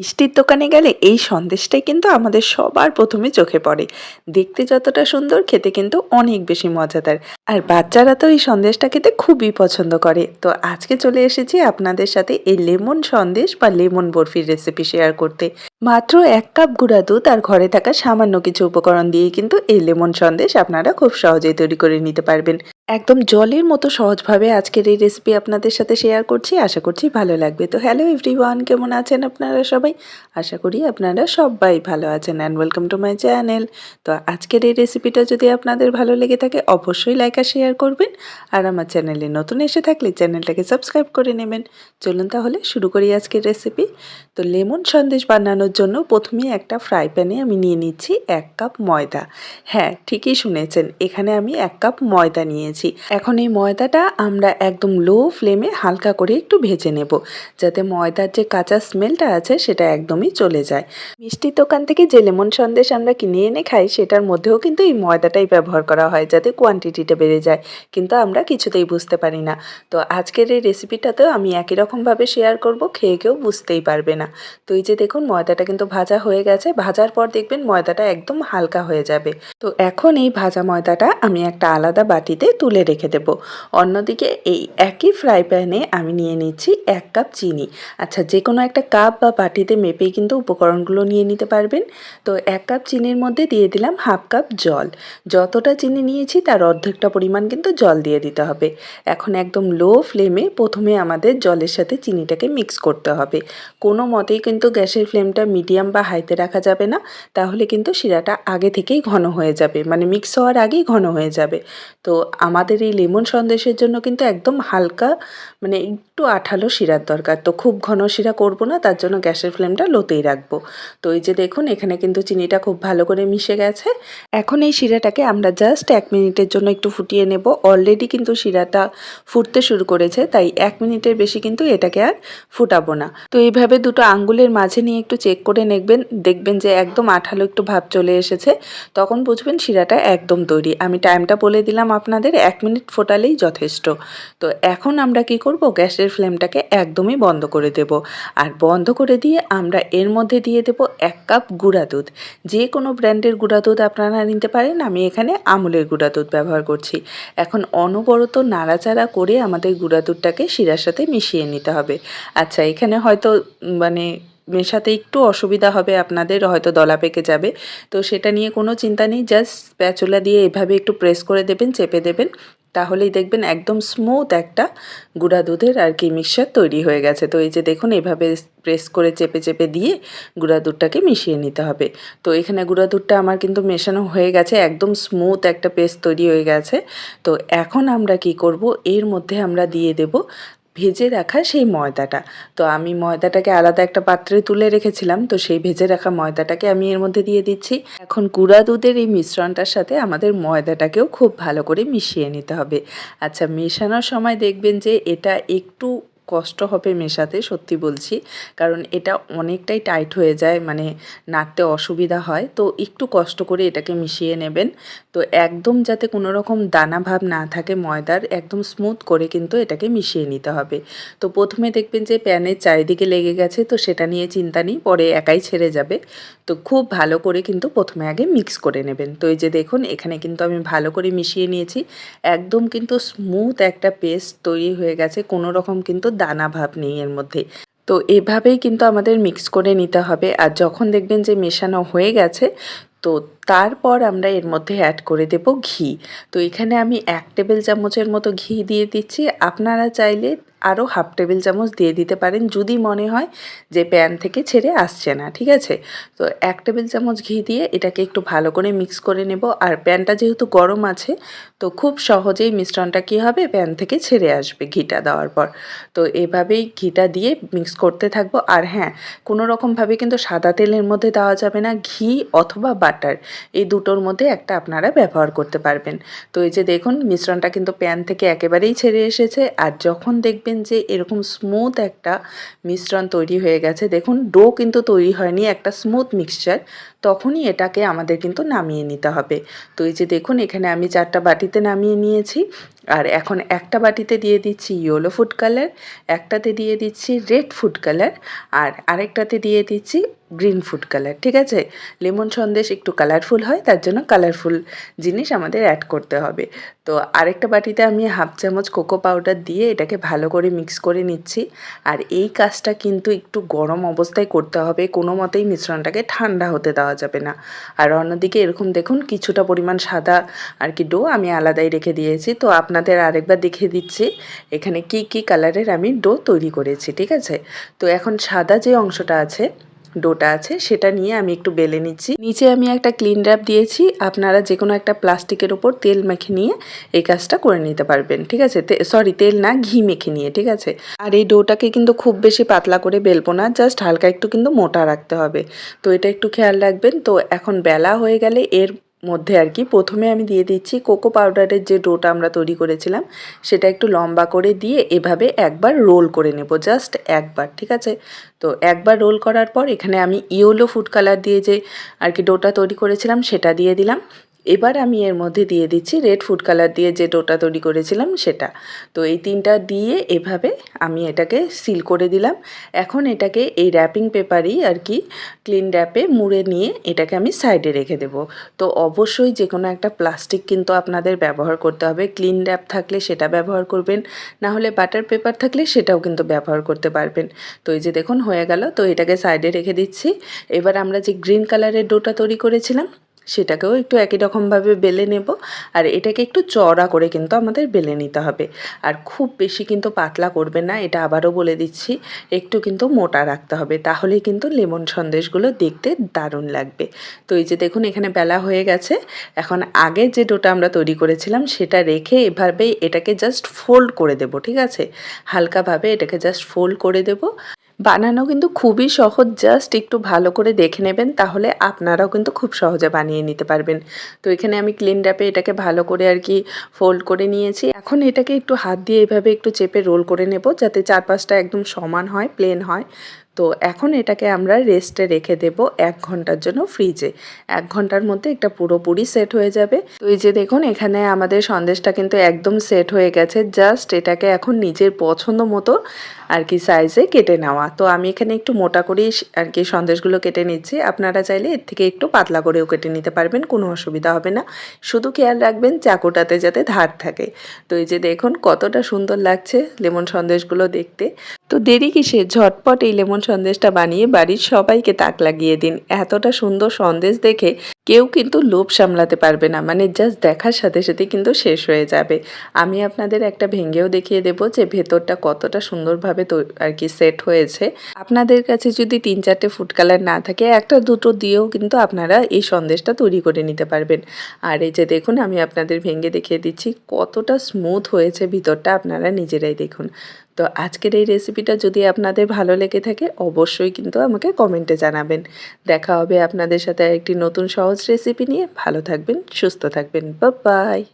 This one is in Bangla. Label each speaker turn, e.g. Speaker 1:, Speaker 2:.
Speaker 1: মিষ্টির দোকানে গেলে এই সন্দেশটাই কিন্তু আমাদের সবার প্রথমে চোখে পড়ে। দেখতে যতটা সুন্দর, খেতে কিন্তু অনেক বেশি মজাদার। আর বাচ্চারা তো এই সন্দেশটা খেতে খুবই পছন্দ করে। তো আজকে চলে এসেছি আপনাদের সাথে এই লেমন সন্দেশ বা লেমন বরফির রেসিপি শেয়ার করতে। মাত্র এক কাপ গুঁড়া দুধ আর ঘরে থাকা সামান্য কিছু উপকরণ দিয়ে কিন্তু এই লেমন সন্দেশ আপনারা খুব সহজেই তৈরি করে নিতে পারবেন। একদম জলের মতো সহজভাবে আজকের এই রেসিপি আপনাদের সাথে শেয়ার করছি। আশা করছি ভালো লাগবে। তো হ্যালো এভরিওয়ান কেমন আছেন আপনারা সবাই? আশা করি আপনারা সবাই ভালো আছেন and welcome to my channel তো আজকের এই রেসিপিটা যদি আপনাদের ভালো লেগে থাকে, অবশ্যই লাইক আর শেয়ার করবেন। আর আমার চ্যানেলে নতুন এসে থাকলে চ্যানেলটাকে সাবস্ক্রাইব করে নেবেন। চলুন তাহলে শুরু করি আজকের রেসিপি তো লেমন সন্দেশ বানানোর জন্য প্রথমে একটা ফ্রাই প্যানে আমি নিয়ে নিচ্ছি এক কাপ ময়দা। হ্যাঁ ঠিকই শুনেছেন। এখানে আমি এক কাপ ময়দা নিয়েছি। এখন এই ময়দাটা আমরা একদম লো ফ্লেমে হালকা করে একটু ভেজে নেব, যাতে ময়দার যে কাঁচা স্মেলটা আছে সেটা একদমই চলে যায়। মিষ্টির দোকান থেকে যে লেমন সন্দেশ আমরা কিনে এনে খাই, সেটার মধ্যেও কিন্তু এই ময়দাটাই ব্যবহার করা হয়, যাতে কোয়ান্টিটিটা বেড়ে যায়। কিন্তু আমরা কিছুতেই বুঝতে পারি না। তো আজকের এই রেসিপিটাতেও আমি একই রকমভাবে শেয়ার করব, খেয়ে কেউ বুঝতেই পারবে না। তো এই যে দেখুন, ময়দাটা কিন্তু ভাজা হয়ে গেছে। ভাজার পর দেখবেন ময়দাটা একদম হালকা হয়ে যাবে। তো এখন এই ভাজা ময়দাটা আমি একটা আলাদা বাটিতে তুলে রেখে দেব। অন্যদিকে এই একই ফ্রাই প্যানে আমি নিয়ে নিচ্ছি এক কাপ চিনি। আচ্ছা যে কোনো একটা কাপ বা বাটিতে মেপেই কিন্তু উপকরণগুলো নিয়ে নিতে পারবেন। তো এক কাপ চিনির মধ্যে দিয়ে দিলাম হাফ কাপ জল। যতটা চিনি নিয়েছি তার অর্ধেকটা পরিমাণ কিন্তু জল দিয়ে দিতে হবে। এখন একদম লো ফ্লেমে প্রথমে আমাদের জলের সাথে চিনিটাকে মিক্স করতে হবে। কোনো মতেই কিন্তু গ্যাসের ফ্লেমটা মিডিয়াম বা হাইতে রাখা যাবে না। তাহলে কিন্তু শিরাটা আগে থেকেই ঘন হয়ে যাবে। মানে মিক্স হওয়ার আগেই ঘন হয়ে যাবে। তো আমাদের এই লেমন সন্দেশের জন্য কিন্তু একদম হালকা মানে একটু আঠালো শিরার দরকার। তো খুব ঘন শিরা করব না, তার জন্য গ্যাসের ফ্লেমটা লোতেই রাখব। তো এই যে দেখুন, এখানে কিন্তু চিনিটা খুব ভালো করে মিশে গেছে। এখন এই শিরাটাকে আমরা জাস্ট এক মিনিটের জন্য একটু ফুটিয়ে নেব। অলরেডি কিন্তু শিরাটা ফুটতে শুরু করেছে, তাই এক মিনিটের বেশি কিন্তু এটাকে আর ফুটাবো না। তো এইভাবে দুটো আঙ্গুলের মাঝে নিয়ে একটু চেক করে নেবেন দেখবেন যে একদম আঠালো একটু ভাব চলে এসেছে। তখন বুঝবেন শিরাটা একদম তৈরি। আমি টাইমটা বলে দিলাম আপনাদের এক মিনিট ফোটালেই যথেষ্ট। তো এখন আমরা কি করব? গ্যাসের ফ্লেমটাকে একদমই বন্ধ করে দেব। আর বন্ধ করে দিয়ে আমরা এর মধ্যে দিয়ে দেব এক কাপ গুঁড়া দুধ। যে কোনো ব্র্যান্ডের গুঁড়া দুধ আপনারা নিতে পারেন। আমি এখানে আমুলের গুঁড়া দুধ ব্যবহার করছি। এখন অনবরত নাড়াচাড়া করে আমাদের গুঁড়া দুধটাকে শিরার সাথে মিশিয়ে নিতে হবে। আচ্ছা এখানে হয়তো মানে মেশাতে একটু অসুবিধা হবে, আপনাদের হয়তো দলা পেকে যাবে। তো সেটা নিয়ে কোনো চিন্তা নেই জাস্ট প্যাচুলা দিয়ে এভাবে একটু প্রেস করে দেবেন, চেপে দেবেন। তাহলেই দেখবেন একদম স্মুথ একটা গুঁড়া দুধের আর কি মিক্সচার তৈরি হয়ে গেছে। তো এই যে দেখুন, এভাবে প্রেস করে চেপে চেপে দিয়ে গুঁড়া দুধটাকে মিশিয়ে নিতে হবে। তো এখানে গুঁড়া দুধটা আমার কিন্তু মেশানো হয়ে গেছে, একদম স্মুথ একটা পেস্ট তৈরি হয়ে গেছে। তো এখন আমরা কি করব, এর মধ্যে আমরা দিয়ে দেব ভেজে রাখা সেই ময়দাটা। তো আমি ময়দাটাকে আলাদা একটা পাত্রে তুলে রেখেছিলাম, তো সেই ভেজে রাখা ময়দাটাকে আমি এর মধ্যে দিয়ে দিচ্ছি। এখন গুঁড়া দুধের এই মিশ্রণটার সাথে আমাদের ময়দাটাকেও খুব ভালো করে মিশিয়ে নিতে হবে। আচ্ছা মেশানোর সময় দেখবেন যে এটা একটু কষ্ট হবে মেশাতে, সত্যি বলছি। কারণ এটা অনেকটাই টাইট হয়ে যায় মানে নাড়তে অসুবিধা হয়। তো একটু কষ্ট করে এটাকে মিশিয়ে নেবেন। তো একদম যাতে কোনো রকম দানা ভাব না থাকে ময়দার, একদম স্মুথ করে কিন্তু এটাকে মিশিয়ে নিতে হবে। তো প্রথমে দেখবেন যে প্যানের চারিদিকে লেগে গেছে, তো সেটা নিয়ে চিন্তা নেই, পরে একাই ছেড়ে যাবে। তো খুব ভালো করে কিন্তু প্রথমে আগে মিক্স করে নেবেন। তো এই যে দেখুন, এখানে কিন্তু আমি ভালো করে মিশিয়ে নিয়েছি। একদম কিন্তু স্মুথ একটা পেস্ট তৈরি হয়ে গেছে, কোনো রকম কিন্তু দানা ভাব নেই এর মধ্যে। তো এভাবেই কিন্তু আমাদের মিক্স করে নিতে হবে। আর যখন দেখবেন যে মেশানো হয়ে গেছে, তো তারপর আমরা এর মধ্যে অ্যাড করে দেব ঘি। তো এখানে আমি এক টেবিল চামচের মতো ঘি দিয়ে দিচ্ছি। আপনারা চাইলে আরও হাফ টেবিল চামচ দিয়ে দিতে পারেন যদি মনে হয় যে প্যান থেকে ছেড়ে আসছে না, ঠিক আছে? তো এক টেবিল চামচ ঘি দিয়ে এটাকে একটু ভালো করে মিক্স করে নেব। আর প্যানটা যেহেতু গরম আছে, তো খুব সহজেই মিশ্রণটা কী হবে? প্যান থেকে ছেড়ে আসবে ঘিটা দেওয়ার পর। তো এভাবেই ঘিটা দিয়ে মিক্স করতে থাকব। আর হ্যাঁ কোনো রকমভাবে কিন্তু সাদা তেলের মধ্যে দেওয়া যাবে না। ঘি অথবা বাটার, এই দুটোর মধ্যে একটা আপনারা ব্যবহার করতে পারবেন। তো এই যে দেখুন, মিশ্রণটা কিন্তু প্যান থেকে একেবারেই ছেড়ে এসেছে। আর যখন দেখবেন দেখবেন যে এরকম স্মুথ একটা মিশ্রণ তৈরি হয়ে গেছে। দেখুন ডো কিন্তু তৈরি হয়নি, একটা স্মুথ মিক্সচার তখনই এটাকে আমাদের কিন্তু নামিয়ে নিতে হবে। তো এই যে দেখুন, এখানে আমি চারটা বাটিতে নামিয়ে নিয়েছি। আর এখন একটা বাটিতে দিয়ে দিচ্ছি ইয়েলো ফুড কালার একটাতে দিয়ে দিচ্ছি রেড ফুড কালার আর আরেকটাতে দিয়ে দিচ্ছি গ্রিন ফুড কালার ঠিক আছে? লেমন সন্দেশ একটু কালারফুল হয়, তার জন্য কালারফুল জিনিস আমাদের অ্যাড করতে হবে। তো আরেকটা বাটিতে আমি হাফ চামচ কোকো পাউডার দিয়ে এটাকে ভালো করে মিক্স করে নিচ্ছি আর এই কাজটা কিন্তু একটু গরম অবস্থায় করতে হবে, কোনো মতেই মিশ্রণটাকে ঠান্ডা হতে দেওয়া যাবে না। আর অন্যদিকে এরকম দেখুন, কিছুটা পরিমাণ সাদা আর কি ডো আমি আলাদাই রেখে দিয়েছি, তো আপনাদের আরেকবার দেখিয়ে দিচ্ছি। এখানে কি কি কালারের আমি ডো তৈরি করেছি, ঠিক আছে? তো এখন সাদা যে অংশটা আছে, ডোটা আছে, সেটা নিয়ে আমি একটু বেলে নিচ্ছি। নিচে আমি একটা ক্লিন র্যাপ দিয়েছি। আপনারা যে কোনো একটা প্লাস্টিকের ওপর তেল মেখে নিয়ে এই কাজটা করে নিতে পারবেন, ঠিক আছে? সরি, তেল না, ঘি মেখে নিয়ে, ঠিক আছে? আর এই ডোটাকে কিন্তু খুব বেশি পাতলা করে বেলবো না, জাস্ট হালকা একটু কিন্তু মোটা রাখতে হবে। তো এটা একটু খেয়াল রাখবেন। তো এখন বেলা হয়ে গেলে এর মধ্যে আর কি। প্রথমে আমি দিয়ে দিচ্ছি কোকো পাউডারের যে ডোটা আমরা তৈরি করেছিলাম, সেটা একটু লম্বা করে দিয়ে এভাবে একবার রোল করে নেব, জাস্ট একবার, ঠিক আছে? তো একবার রোল করার পর এখানে আমি ইয়েলো ফুড কালার দিয়ে যে আর কি ডোটা তৈরি করেছিলাম, সেটা দিয়ে দিলাম। এবার আমি এর মধ্যে দিয়ে দিচ্ছি রেড ফুড কালার দিয়ে যে ডোটা তৈরি করেছিলাম সেটা। তো এই তিনটা দিয়ে এভাবে আমি এটাকে সিল করে দিলাম। এখন এটাকে এই র্যাপিং পেপারই আর কি ক্লিন র্যাপে মুড়ে নিয়ে এটাকে আমি সাইডে রেখে দেব। তো অবশ্যই যে কোনো একটা প্লাস্টিক কিন্তু আপনাদের ব্যবহার করতে হবে। ক্লিন র্যাপ থাকলে সেটা ব্যবহার করবেন, না হলে বাটার পেপার থাকলে সেটাও কিন্তু ব্যবহার করতে পারবেন। তো এই যে দেখুন হয়ে গেল, তো এটাকে সাইডে রেখে দিচ্ছি। এবার আমরা যে গ্রিন কালারের ডোটা তৈরি করেছিলাম সেটাকেও একটু একই রকমভাবে বেলে নেব। আর এটাকে একটু চড়া করে কিন্তু আমাদের বেলে নিতে হবে। আর খুব বেশি কিন্তু পাতলা করবে না, এটা আবারও বলে দিচ্ছি, একটু কিন্তু মোটা রাখতে হবে। তাহলে কিন্তু লেমন সন্দেশগুলো দেখতে দারুণ লাগবে। তো এই যে দেখুন, এখানে বেলা হয়ে গেছে। এখন আগে যে ডোটা আমরা তৈরি করেছিলাম, সেটা রেখে এভাবেই এটাকে জাস্ট ফোল্ড করে দেব, ঠিক আছে? হালকাভাবে এটাকে জাস্ট ফোল্ড করে দেব। বানানো কিন্তু খুবই সহজ। জাস্ট একটু ভালো করে দেখে নেবেন, তাহলে আপনারাও কিন্তু খুব সহজে বানিয়ে নিতে পারবেন। তো এখানে আমি ক্লিন র্যাপে এটাকে ভালো করে আর কি ফোল্ড করে নিয়েছি। এখন এটাকে একটু হাত দিয়ে এভাবে একটু চেপে রোল করে নেব, যাতে চারপাশটা একদম সমান হয় প্লেন হয়। তো এখন এটাকে আমরা রেস্টে রেখে দেব এক ঘণ্টার জন্য ফ্রিজে এক ঘণ্টার মধ্যে এটা পুরোপুরি সেট হয়ে যাবে। তো এই যে দেখুন, এখানে আমাদের সন্দেশটা কিন্তু একদম সেট হয়ে গেছে। জাস্ট এটাকে এখন নিজের পছন্দ মতো আর কি সাইজে কেটে নেওয়া। তো আমি এখানে একটু মোটা করেই আর কি সন্দেশগুলো কেটে নিচ্ছি। আপনারা চাইলে এর থেকে একটু পাতলা করেও কেটে নিতে পারবেন, কোনো অসুবিধা হবে না। শুধু খেয়াল রাখবেন চাকুটাতে যাতে ধার থাকে। তো এই যে দেখুন, কতটা সুন্দর লাগছে লেমন সন্দেশগুলো দেখতে। তো দেরি কিসে? ঝটপট এই লেমন সন্দেশটা বানিয়ে বাড়ির সবাইকে তাক লাগিয়ে দিন। এতটা সুন্দর সন্দেশ দেখে কেউ কিন্তু লোভ সামলাতে পারবে না। মানে জাস্ট দেখার সাথে সাথে কিন্তু শেষ হয়ে যাবে। আমি আপনাদের একটা ভেঙেও দেখিয়ে দেবো যে ভেতরটা কতটা সুন্দরভাবে আর কি সেট হয়েছে। আপনাদের কাছে যদি তিন চারটে ফুড কালার না থাকে, একটা দুটো দিয়েও কিন্তু আপনারা এই সন্দেশটা তৈরি করে নিতে পারবেন। আর এই যে দেখুন, আমি আপনাদের ভেঙে দেখিয়ে দিচ্ছি কতটা স্মুথ হয়েছে ভিতরটা। আপনারা নিজেরাই দেখুন। তো আজকের এই রেসিপিটা যদি আপনাদের ভালো লেগে থাকে, অবশ্যই কিন্তু আমাকে কমেন্টে জানাবেন। দেখা হবে আপনাদের সাথে একটি নতুন সহজ রেসিপি নিয়ে। ভালো থাকবেন, সুস্থ থাকবেন। বাই